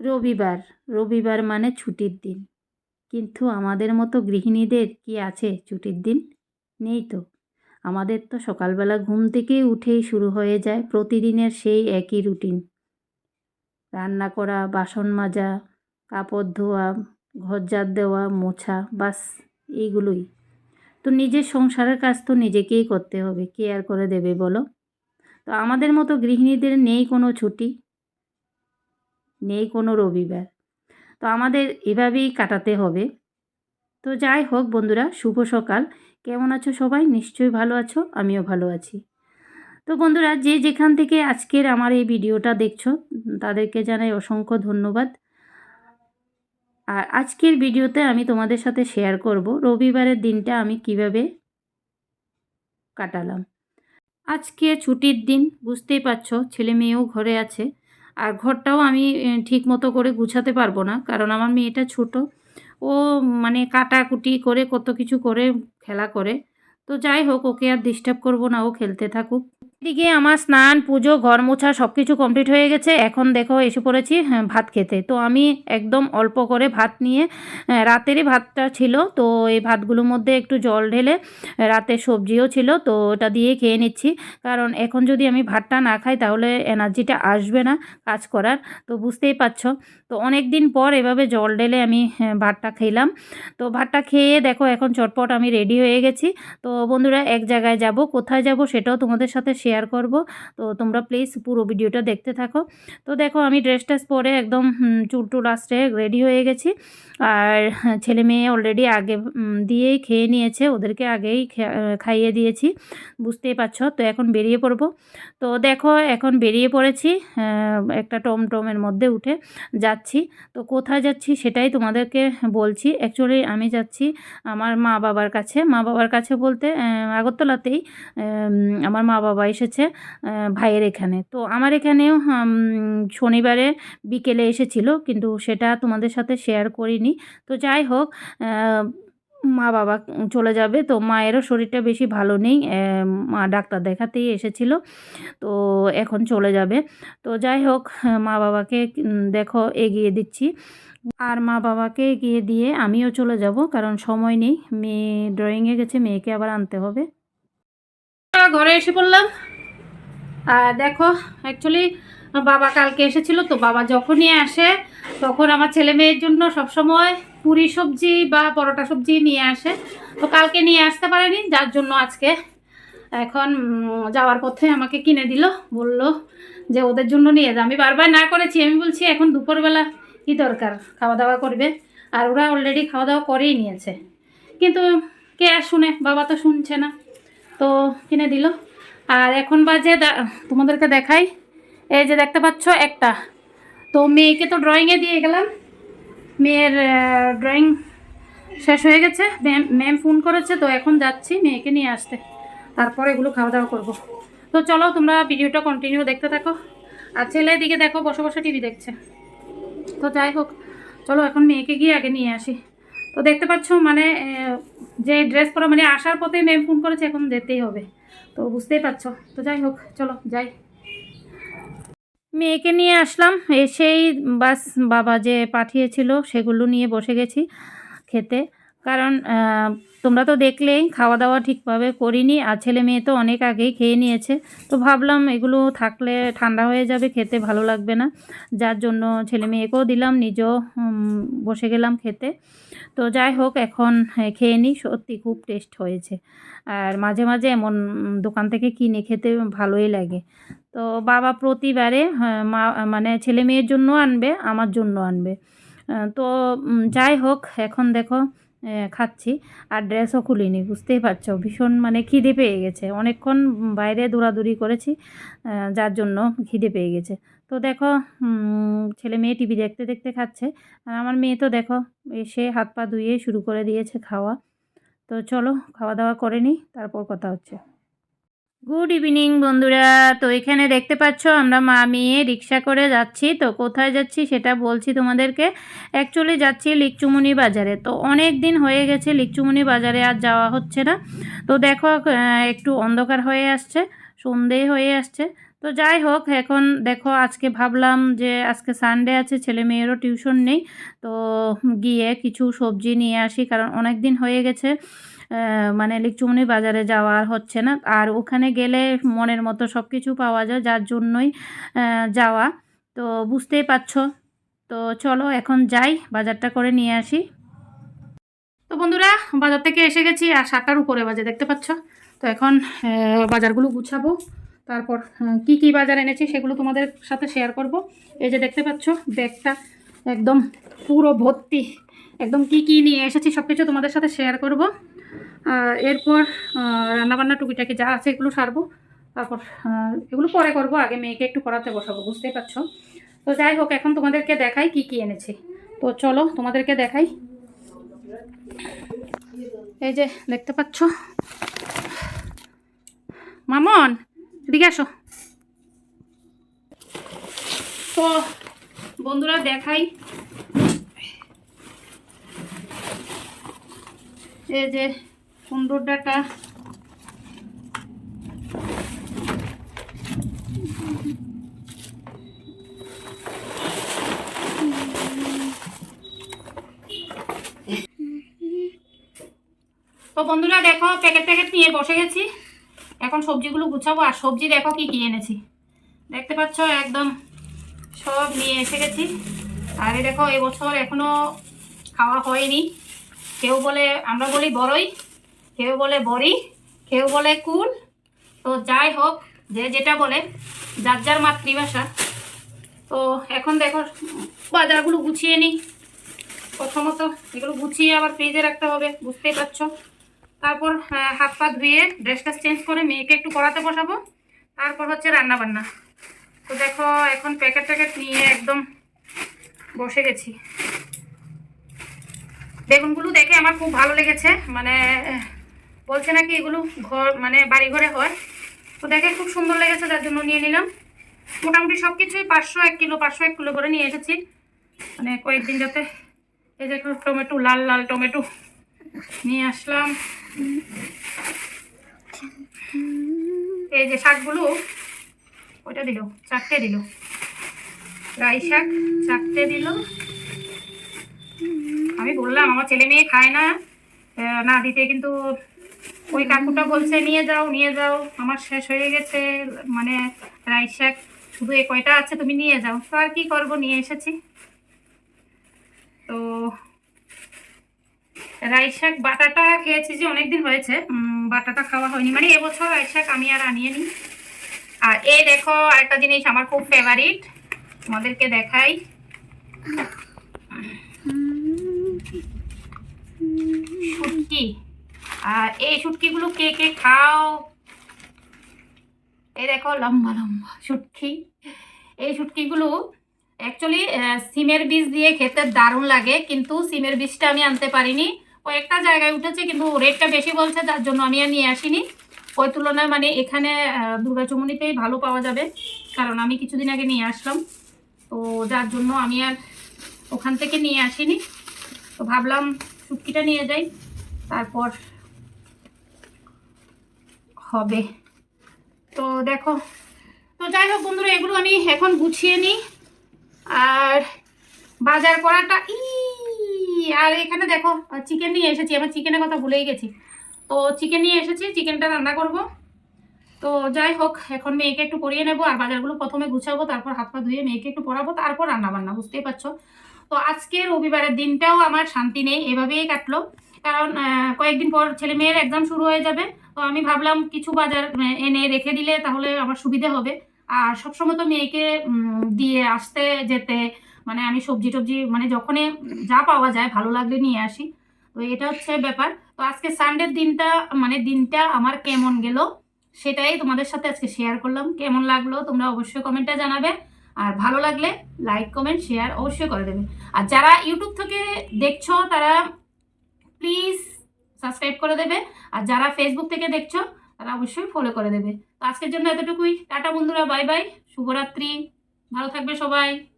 রবিবার রবিবার মানে ছুটির দিন। কিন্তু আমাদের মতো গৃহিণীদের কি আছে ছুটির দিন? নেই তো। আমাদের তো সকালবেলা ঘুম থেকেই উঠেই শুরু হয়ে যায় প্রতিদিনের সেই একই রুটিন। রান্না করা, বাসন মাজা, কাপড় ধোয়া ঘর ঝাড় দেওয়া, মোছা, বাস, এইগুলোই। তো নিজের সংসারের কাজ তো নিজেকেই করতে হবে। কে আর করে দেবে বলো? তো আমাদের মতো গৃহিণীদের নেই কোনো ছুটি। নেই কোনো রবিবার। তো আমাদের এভাবেই কাটাতে হবে। তো যাই হোক বন্ধুরা, শুভ সকাল। কেমন আছো সবাই? নিশ্চয়ই ভালো আছো, আমিও ভালো আছি। তো বন্ধুরা, যে যেখান থেকে আজকের আমার এই ভিডিওটা দেখছ তাদেরকে জানাই অসংখ্য ধন্যবাদ। আর আজকের ভিডিওতে আমি তোমাদের সাথে শেয়ার করব রবিবারের দিনটা আমি কীভাবে কাটালাম। আজকে ছুটির দিন, বুঝতেই পারছ, ছেলে মেয়েও ঘরে আছে। আর ঘরটাও আমি ঠিক মতো করে গুছাতে পারব না, কারণ আমার মেয়েটা ছোট। ও মানে কাটাকুটি করে কত কিছু করে, খেলা করে। তো যাই হোক, ওকে আর ডিস্টার্ব করব না, ও খেলতে থাকুক। এদিকে আমার স্নান পুজো ঘর মোছা সব কিছু কমপ্লিট হয়ে গেছে। এখন দেখো এসে পড়েছি হ্যাঁ, ভাত খেতে। তো আমি একদম অল্প করে ভাত নিয়ে হ্যাঁ, রাতেরই ভাতটা ছিল। তো এই ভাতগুলোর মধ্যে একটু জল ঢেলে রাতের সবজিও ছিল। তো ওটা দিয়ে খেয়ে নিচ্ছি। কারণ এখন যদি আমি ভাতটা না খাই তাহলে এনার্জিটা আসবে না কাজ করার। তো বুঝতেই পারছ। তো অনেক দিন পর এভাবে জল ঢেলে আমি হ্যাঁ, ভাতটা খেলাম। তো ভাতটা খেয়ে দেখো এখন চটপট আমি রেডি হয়ে গেছি। তো বন্ধুরা এক জায়গায় যাব কোথায় যাব সেটাও তোমাদের সাথে শেয়ার করব। তো তোমরা প্লিজ পুরো ভিডিওটা দেখতে থাকো। তো দেখো আমি ড্রেস ট্রেস পরে একদম চুল টুল আসতে রেডি হয়ে গেছি। আর ছেলে মেয়ে অলরেডি আগে দিয়েই খেয়ে নিয়েছে। ওদেরকে আগেই খাইয়ে দিয়েছি। বুঝতেই পারছ? তো এখন বেরিয়ে পড়ব। তো দেখো এখন বেরিয়ে পড়েছি একটা টমটমের মধ্যে উঠে যাচ্ছি। তো কোথায় যাচ্ছি সেটাই তোমাদেরকে বলছি। অ্যাকচুয়ালি আমি যাচ্ছি আমার মা বাবার কাছে। মা বাবার কাছে বলতে আগরতলাতেই আমার মা বাবা এসেছে ভাইয়ের এখানে। তো আমার এখানেও শনিবারে বিকেলে এসেছিল, কিন্তু সেটা তোমাদের সাথে শেয়ার করিনি। তো যাই হোক মা বাবা চলে যাবে, তো মায়েরও শরীরটা বেশি ভালো নেই মা ডাক্তার দেখাতেই এসেছিল, তো এখন চলে যাবে। তো যাই হোক, মা বাবাকে দেখো, এগিয়ে দিচ্ছি। আর মা বাবাকে এগিয়ে দিয়ে আমিও চলে যাব, কারণ সময় নেই। মেয়ে ড্রয়িংয়ে গেছে, মেয়েকে আবার আনতে হবে। ঘরে এসে পড়লাম। আর দেখো অ্যাকচুয়ালি বাবা কালকে এসেছিল তো, বাবা যখনই আসে, তখন আমার ছেলে মেয়ের জন্য সবসময় পুরি সবজি বা পরোটা সবজি নিয়ে আসে। তো কালকে নিয়ে আসতে পারেনি, যার জন্য আজকে এখন যাওয়ার পথে আমাকে কিনে দিল। বলল যে ওদের জন্য নিয়ে যা। আমি বারবার না করেছি, আমি বলছি এখন দুপুরবেলা কি দরকার? খাওয়া দাওয়া করবে। আর ওরা অলরেডি খাওয়া দাওয়া করেই নিয়েছে। কিন্তু কে আর শুনে? বাবা তো শুনছে না। তো কিনে দিল। আর এখন বাজে তোমাদেরকে দেখাই। এই যে দেখতে পাচ্ছ একটা। তো মেয়েকে তো ড্রয়িংয়ে দিয়ে গেলাম। মেয়ের ড্রয়িং শেষ হয়ে গেছে। ম্যাম ফোন করেছে, তো এখন যাচ্ছি মেয়েকে নিয়ে আসতে। তারপর এগুলো খাওয়া দাওয়া করব। তো চলো, তোমরা ভিডিওটা কন্টিনিউ দেখতে থাকো। আর ছেলে দিকে দেখো, বসে বসে টিভি দেখছে। তো যাই হোক, চলো এখন মেয়েকে গিয়ে আগে নিয়ে আসি। তো দেখতে পাচ্ছ মানে যে ড্রেস পরা মানে আসার পথে ম্যাম ফোন করেছে, এখন যেতেই হবে। তো বুঝতেই পারছ। তো যাই হোক, চলো যাই। মেয়েকে নিয়ে আসলাম, এসেই বাস বাবা যে পাঠিয়েছিল সেগুলো নিয়ে বসে গেছি খেতে। কারণ তোমরা তো দেখলেই খাওয়া দাওয়া ঠিকভাবে করিনি আর ছেলে মেয়ে তো অনেক আগেই খেয়ে নিয়েছে। তো ভাবলাম এগুলো থাকলে ঠান্ডা হয়ে যাবে, খেতে ভালো লাগবে না। যার জন্য ছেলে মেয়েকেও দিলাম, নিজেও বসে গেলাম খেতে। তো যাই হোক, এখন খেয়ে নিই, সত্যি খুব টেস্ট হয়েছে। আর মাঝে মাঝে এমন দোকান থেকে কিনে খেতে ভালোই লাগে। তো বাবা প্রতিবারে মা মানে ছেলে মেয়ের জন্য আনবে, আমার জন্য আনবে। তো যাই হোক, এখন দেখো খাচ্ছি। আর ড্রেসও খুলিনি, বুঝতেই পারছ। ভীষণ মানে খিদে পেয়ে গেছে। অনেকক্ষণ বাইরে দৌড়াদৌড়ি করেছি যার জন্য খিদে পেয়ে গেছে। তো দেখো ছেলে মেয়ে টিভি দেখতে দেখতে খাচ্ছে। আর আমার মেয়ে তো দেখো, এসে হাত পা ধুয়ে শুরু করে দিয়েছে খাওয়া। তো চলো, খাওয়া দাওয়া করে নিই, তারপর কথা হচ্ছে। গুড ইভিনিং বন্ধুরা। তো এখানে দেখতে পাচ্ছ, আমরা মা মেয়ে রিক্সা করে যাচ্ছি। তো কোথায় যাচ্ছি সেটা বলছি তোমাদেরকে। অ্যাকচুয়ালি যাচ্ছি লিকচুমনি বাজারে। তো অনেক দিন হয়ে গেছে লিকচুমনি বাজারে আর যাওয়া হচ্ছে না। তো দেখো একটু অন্ধকার হয়ে আসছে, সন্ধে হয়ে আসছে। তো যাই হোক, এখন দেখো, আজকে ভাবলাম যে আজকে সানডে আছে, ছেলে মেয়েরও টিউশন নেই। তো গিয়ে কিছু সবজি নিয়ে আসি, কারণ অনেক দিন হয়ে গেছে। মানে লিকচুমনি বাজারে যাওয়া হচ্ছে না। আর ওখানে গেলে মনের মতো সব কিছু পাওয়া যায়, যার জন্যই যাওয়া। তো বুঝতেই পারছ। তো চলো এখন যাই, বাজারটা করে নিয়ে আসি। তো বন্ধুরা, বাজার থেকে এসে গেছি, আর সাতটার উপরে বাজে, দেখতে পাচ্ছ? তো এখন বাজারগুলো গুছাবো। তারপর কি কি বাজার এনেছি সেগুলো তোমাদের সাথে শেয়ার করব। এই যে দেখতে পাচ্ছ, ব্যাগটা একদম পুরো ভর্তি। একদম কি কি নিয়ে এসেছি সব কিছু তোমাদের সাথে শেয়ার করব। এরপর রান্নাবান্না টুকিটাকি যা আছে এগুলো সারবো। তারপর এগুলো পরে করব, আগে মেয়েকে একটু পড়াতে বসাবো, বুঝতেই পারছ? তো যাই হোক, এখন তোমাদেরকে দেখাই কি কি এনেছি। তো চলো, তোমাদেরকে দেখাই। এই যে, দেখতে পাচ্ছ? মামন, এদিকে আসো। তো বন্ধুরা, দেখাই। এই যে কুমড়োর ডাটা। তো বন্ধুরা দেখো প্যাকেট প্যাকেট নিয়ে বসে গেছি। এখন সবজিগুলো গুছাবো, আর সবজি দেখো কি কি এনেছি। দেখতে পাচ্ছ, একদম সব নিয়ে এসে গেছি। আর দেখো, এবছর এখনও খাওয়া হয়নি। কেউ বলে, আমরা বলি বড়ই। কেউ বলে বড়ি, কেউ বলে কুল। তো যাই হোক, যে যেটা বলে, যার যার মাতৃভাষা। তো এখন দেখো, বাজারগুলো গুছিয়ে নিই। প্রথমত এগুলো গুছিয়ে আবার ফ্রিজে রাখতে হবে, বুঝতেই পারছ? তারপর হাত পা ধুয়ে ড্রেসটা চেঞ্জ করে মেয়েকে একটু পড়াতে বসাবো। তারপর হচ্ছে রান্না বান্না তো দেখো, এখন প্যাকেট ট্যাকেট নিয়ে একদম বসে গেছি। বেগুনগুলো দেখে আমার খুব ভালো লেগেছে। মানে বলছে নাকি এগুলো ঘর মানে বাড়ি ঘরে হয়। তো দেখে খুব সুন্দর লেগেছে, তার জন্য নিয়ে নিলাম। মোটামুটি সব কিছুই পাঁচশো, এক কিলো, পাঁচশো, এক কিলো করে নিয়ে এসেছি। মানে কয়েকদিন যাতে এই যে টমেটো, লাল লাল টমেটো নিয়ে আসলাম। এই যে শাকগুলো, ওইটা দিল, চারটে দিল। রাই শাক চারটে দিল। আমি বললাম, আমার ছেলে মেয়ে খায় না। না, দিতে কিন্তু ওই কাকুটা বলছে নিয়ে যাও নিয়ে যাও আমার শেষ হয়ে গেছে। মানে রাই শাক শুধু এ কয়টা আছে তুমি নিয়ে যাও। তো আর কি করব নিয়ে এসেছি। তো রাই শাক বাটাটা খেয়েছি যে অনেকদিন হয়েছে বাটাটা খাওয়া হয়নি। মানে এবছর রাই শাক আমি আর আনিয়ে নি আর এই দেখো আরেকটা জিনিস আমার খুব ফেভারিট তোমাদেরকে দেখাই। শুটকি। আর এই শুটকিগুলো কে কে খাও? এই দেখো, লম্বা লম্বা শুটকি। এই শুটকিগুলো অ্যাকচুয়ালি সিমের বীজ দিয়ে খেতে দারুণ লাগে, কিন্তু সিমের বীজটা আমি আনতে পারিনি। কয়েকটা জায়গায় উঠেছে, কিন্তু রেটটা বেশি বলছে, যার জন্য আমি আর নিয়ে আসিনি। ওই তুলনায় মানে এখানে দুর্গাচুমনিতেই ভালো পাওয়া যাবে, কারণ আমি কিছুদিন আগে নিয়ে আসলাম। তো যার জন্য আমি আর ওখান থেকে নিয়ে আসিনি। তো ভাবলাম শুটকিটা নিয়ে যাই, তারপর হবে। তো দেখো, তো যাই হোক বন্ধুরা, এগুলো আমি এখন গুছিয়ে নিই। আর বাজার করাটা ই আর এখানে দেখো চিকেন নিয়ে এসেছি আমার চিকেনের কথা ভুলেই গেছি। তো চিকেন নিয়ে এসেছি চিকেনটা রান্না করব। তো যাই হোক, এখন মেয়েকে একটু পরিয়ে নেব, আর বাজারগুলো প্রথমে গুছাবো, তারপর হাত পা ধুয়ে মেয়েকে একটু পরাবো তারপর রান্না বান্না বুঝতেই পারছ? তো আজকে রবিবারের দিনটাও আমার শান্তি নেই, এভাবেই কাটলো। কারণ কয়েকদিন পর ছেলে মেয়ের এক্সাম শুরু হয়ে যাবে তো আমি ভাবলাম কিছু বাজার এনে রেখে দিলে তাহলে আমার সুবিধে হবে। আর সবসময় তো মেয়েকে দিয়ে আসতে যেতে মানে আমি সবজি টবজি মানে যখনই যা পাওয়া যায়, ভালো লাগলে নিয়ে আসি। তো এটা হচ্ছে ব্যাপার। তো আজকে সানডের দিনটা মানে দিনটা আমার কেমন গেল, সেটাই তোমাদের সাথে আজকে শেয়ার করলাম। কেমন লাগল তোমরা অবশ্যই কমেন্টটা জানাবে। আর ভালো লাগলে লাইক কমেন্ট শেয়ার অবশ্যই করে দেবে। আর যারা ইউটিউব থেকে দেখছ, তারা প্লিজ সাবস্ক্রাইব করে দেবে। আর যারা ফেসবুক থেকে দেখছ, তারা অবশ্যই ফলো করে দেবে। তো আজকের জন্য এতটুকুই। টাটা বন্ধুরা বাই বাই শুভরাত্রি। ভালো থাকবে সবাই।